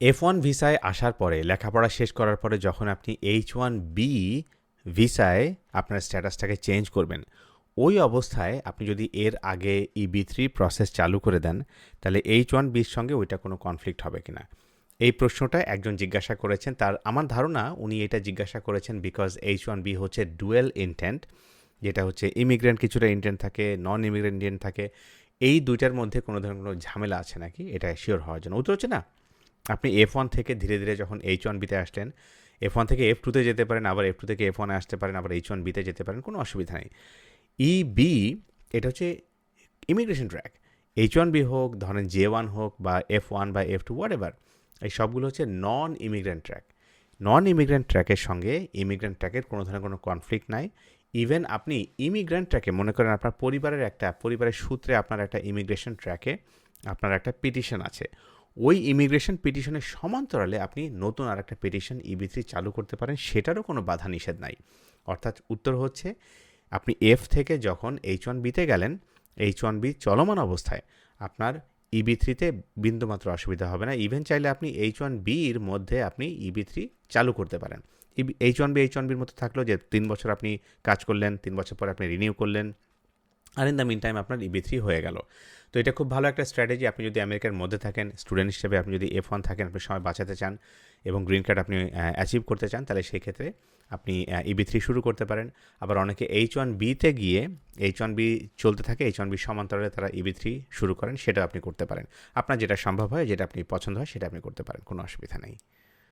F one ভিসায় আসার পরে, লেখাপড়া শেষ করার পরে যখন আপনি এইচ ওয়ান বি ভিসায় আপনার স্ট্যাটাসটাকে চেঞ্জ করবেন, ওই অবস্থায় আপনি যদি এর আগে ইবি থ্রি প্রসেস চালু করে দেন, তাহলে এইচ ওয়ান বির সঙ্গে ওইটা কোনো কনফ্লিক্ট হবে কিনা? এই প্রশ্নটা একজন জিজ্ঞাসা করেছেন। তার আমার ধারণা উনি এটা জিজ্ঞাসা করেছেন বিকজ এইচ ওয়ান বি হচ্ছে ডুয়েল ইন্টেন্ট যেটা হচ্ছে ইমিগ্রেন্ট কিছুটা ইন্টেন্ট থাকে নন ইমিগ্রেন্ট ইন্টেন্ট থাকে। এই দুইটার মধ্যে কোনো ধরনের কোনো ঝামেলা আছে নাকি? এটা শিওর হওয়ার জন্য। উত্তর হচ্ছে না। আপনি এফ ওয়ান থেকে ধীরে ধীরে যখন এইচ ওয়ান বিতে আসলেন এফ ওয়ান থেকে এফ টুতে যেতে পারেন, আবার এফ টু থেকে এফ ওয়ানে আসতে পারেন, আবার এইচ ওয়ান বিতে যেতে পারেন, কোনো অসুবিধা নেই। ই বি এটা হচ্ছে immigration track H one B হোক, ধরেন জে ওয়ান হোক বা এফ ওয়ান বা এফ টু হোয়াট এভার এই সবগুলো হচ্ছে non immigrant track non immigrant ট্র্যাকের সঙ্গে ইমিগ্রেন্ট ট্র্যাকের কোনো ধরনের কোনো কনফ্লিক্ট নাই। ইভেন আপনি ইমিগ্রেন্ট ট্র্যাকে মনে করেন আপনার পরিবারের একটা, পরিবারের সূত্রে আপনার একটা ইমিগ্রেশন ট্র্যাকে আপনার একটা পিটিশন আছে। ওই ইমিগ্রেশন পিটিশনের সমান্তরালে আপনি নতুন আর একটা পিটিশন ইবি থ্রি চালু করতে পারেন, সেটারও কোনো বাধা নিষেধ নাই। অর্থাৎ উত্তর হচ্ছে, আপনি এফ থেকে যখন এইচ ওয়ান বিতে গেলেন এইচ ওয়ান বি চলমান অবস্থায় আপনার ইবি থ্রিতে বিন্দুমাত্র অসুবিধা হবে না। ইভেন চাইলে আপনি এইচ ওয়ান বির মধ্যে আপনি ইবি থ্রি চালু করতে পারেন। EB H one B H one বির মতো থাকলেও যে তিন বছর আপনি কাজ করলেন, তিন বছর পরে আপনি রিনিউ করলেন। আর ইন দ্য মিন টাইম আপনার ইবি থ্রি হয়ে গেল। তো এটা খুব ভালো একটা স্ট্র্যাটেজি আপনি যদি আমেরিকার মধ্যে থাকেন স্টুডেন্ট হিসেবে আপনি যদি এফ ওয়ান থাকেন, আপনি সময় বাঁচাতে চান এবং গ্রিন কার্ড আপনি অ্যাচিভ করতে চান, তাহলে সেই ক্ষেত্রে আপনি ইবি থ্রি শুরু করতে পারেন। আবার অনেকে এইচ ওয়ান বিতে গিয়ে এইচ ওয়ান বি চলতে থাকে এইচ ওয়ান বি সমান্তরালে তারা ইবি থ্রি শুরু করেন সেটা আপনি করতে পারেন। আপনার যেটা সম্ভব হয়, যেটা আপনি পছন্দ হয়, সেটা আপনি করতে পারেন, কোনো অসুবিধা নেই।